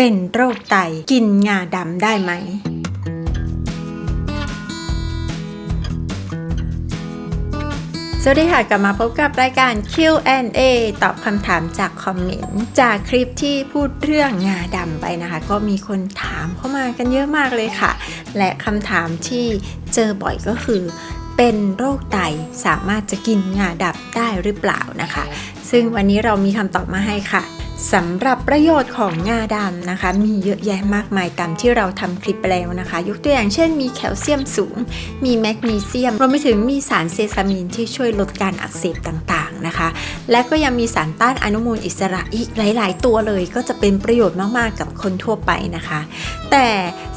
เป็นโรคไตกินงาดำได้ไหม สวัสดีค่ะ กลับมาพบกับรายการ Q&A ตอบคำถามจากคอมเมนต์ จากคลิปที่พูดเรื่องงาดำไปนะคะ ก็มีคนถามเข้ามากันเยอะมากเลยค่ะ และคำถามที่เจอบ่อยก็คือ เป็นโรคไตสามารถจะกินงาดำได้หรือเปล่านะคะ ซึ่งวันนี้เรามีคำตอบมาให้ค่ะ สำหรับประโยชน์ของงาดำนะคะ มีเยอะแยะมากมายตามที่เราทำคลิปไปแล้วนะคะ ยกตัวอย่างเช่นมีแคลเซียมสูง มีแมกนีเซียมรวมไปถึงมีสารเซซามินที่ช่วยลดการอักเสบต่าง นะคะ และก็ยังมีสารต้านอนุมูลอิสระอีกหลาย ๆ ตัวเลย ก็จะเป็นประโยชน์มาก ๆ กับคนทั่วไปนะคะ แต่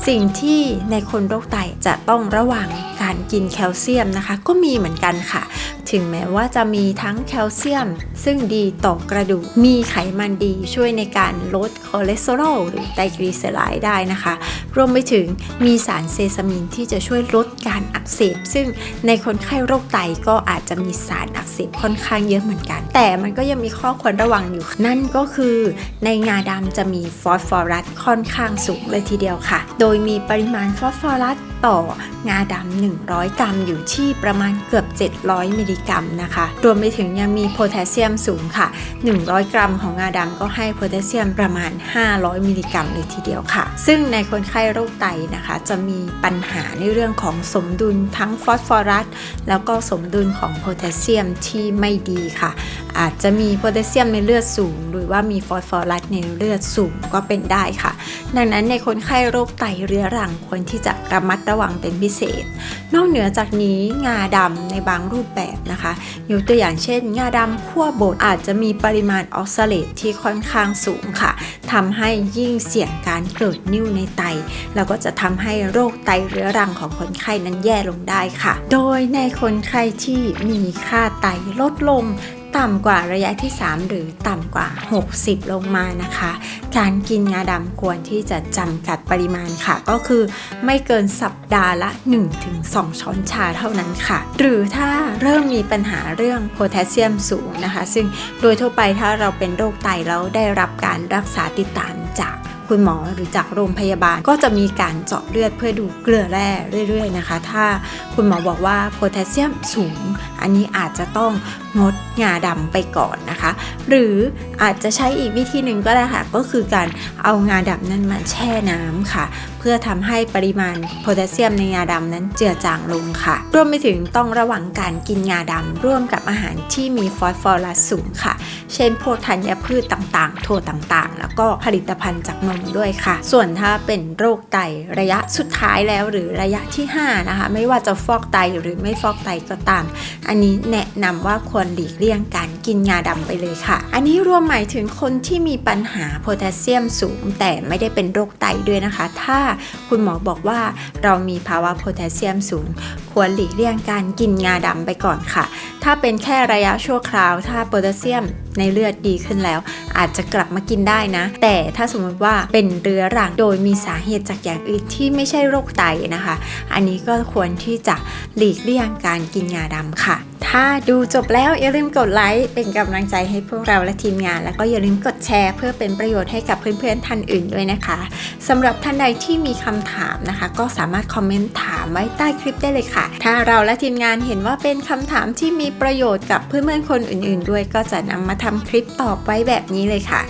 สิ่งที่ในคนโรคไตจะต้องระวังการกินแคลเซียมนะคะ ก็มีเหมือนกันค่ะ ถึงแม้ว่าจะมีทั้งแคลเซียม ซึ่งดีต่อกระดูก มีไขมันดีช่วยในการลดคอเลสเตอรอลหรือไตรกลีเซอไรด์ได้นะคะ รวมไปถึงมีสารเซซามินที่จะช่วยลดการอักเสบ ซึ่งในคนไข้โรคไตก็อาจจะมีสารอักเสบค่อนข้างเยอะเหมือนกัน แต่มันก็ยังมีข้อควรระวังอยู่ นั่นก็คือในงาดำจะมีฟอสฟอรัสค่อนข้างสูงเลยทีเดียวค่ะ โดยมีปริมาณฟอสฟอรัสต่องาดำ100 กรัมอยู่ที่ประมาณเกือบ 700 มิลลิกรัมนะคะ รวมไปถึงยังมีโพแทสเซียมสูงค่ะ 100 กรัมของงาดำก็ให้โพแทสเซียมประมาณ 500 มิลลิกรัมเลยทีเดียวค่ะ ซึ่งในคนไข้โรคไตนะคะ จะมีปัญหาในเรื่องของสมดุลทั้งฟอสฟอรัสแล้วก็สมดุลของโพแทสเซียมที่ไม่ดีค่ะ อาจจะมีโพแทสเซียมในเลือดสูง หรือว่ามีฟอสฟอรัสในเลือดสูงก็เป็นได้ค่ะ ดังนั้นในคนไข้โรคไตเรื้อรังควรที่จะระมัดระวังเป็นพิเศษ นอกเหนือจากนี้งาดำในบางรูปแบบนะคะยกตัวอย่างเช่น งาดำขั้วบดอาจจะมีปริมาณออกซาเลตที่ค่อนข้างสูงค่ะทำให้ยิ่งเสี่ยงการเกิดนิ่วในไต แล้วก็จะทำให้โรคไตเรื้อรังของคนไข้นั้นแย่ลงได้ค่ะ โดยในคนไข้ที่มีค่าไตลดลง ต่ำกว่าระยะที่ 3 หรือต่ำกว่า 60 ลงมานะคะ การกินงาดำควรที่จะจำกัดปริมาณค่ะ ก็คือไม่เกินสัปดาห์ละ 1-2 ช้อนชาเท่านั้นค่ะ หรือถ้าเริ่มมีปัญหาเรื่องโพแทสเซียมสูงนะคะ ซึ่งโดยทั่วไปถ้าเราเป็นโรคไตแล้วได้รับการรักษาติดตามจาก คุณหมอหรือจากโรงพยาบาลก็จะมีการเจาะเลือดเพื่อดูเกลือแร่เรื่อยๆนะคะ ถ้าคุณหมอบอกว่าโพแทสเซียมสูง อันนี้อาจจะต้องงดงาดำไปก่อนนะคะ หรืออาจจะใช้อีกวิธีหนึ่งก็ได้ค่ะ ก็คือการเอางาดำนั้นมาแช่น้ำค่ะ เพื่อทำให้ปริมาณโพแทสเซียมในงาดำนั้นเจือจางลงค่ะ รวมไปถึงต้องระวังการกินงาดำร่วมกับอาหารที่มีฟอสฟอรัสสูงค่ะ เช่นพวกธัญพืชต่างๆ ถั่วต่างๆ แล้วก็ผลิตภัณฑ์จากนมมด้วยค่ะ ส่วนถ้าเป็นโรคไตระยะสุดท้ายแล้วหรือระยะที่ 5 นะคะ ไม่ว่าจะฟอกไตหรือไม่ฟอกไตก็ตาม อันนี้แนะนำว่าควรหลีกเลี่ยงการ กินงาดำไปเลยค่ะ อันนี้รวมหมายถึงคนที่มีปัญหาโพแทสเซียมสูง แต่ไม่ได้เป็นโรคไตด้วยนะคะ ถ้าคุณหมอบอกว่าเรามีภาวะโพแทสเซียมสูง ควรหลีกเลี่ยงการกินงาดำไปก่อนค่ะ ถ้าเป็นแค่ระยะชั่วคราว ถ้าโพแทสเซียมในเลือดดีขึ้นแล้ว อาจจะกลับมากินได้นะ แต่ถ้าสมมติว่าเป็นเรื้อรังโดยมีสาเหตุจากอย่างอื่นที่ไม่ใช่โรคไตนะคะ อันนี้ก็ควรที่จะหลีกเลี่ยงการกินงาดำค่ะ ถ้าดูจบแล้วอย่าลืมกดไลค์เป็นกำลังใจให้พวกเราและทีมงาน แล้วก็อย่าลืมกดแชร์เพื่อเป็นประโยชน์ให้กับเพื่อนๆท่านอื่นด้วยนะคะสำหรับท่านใดที่มีคำถามนะคะ ก็สามารถคอมเมนต์ถามไว้ใต้คลิปได้เลยค่ะ ถ้าเราและทีมงานเห็นว่าเป็นคำถามที่มีประโยชน์กับเพื่อนๆคนอื่น ๆ ด้วยก็จะนำมาทำคลิปตอบไว้แบบนี้เลยค่ะ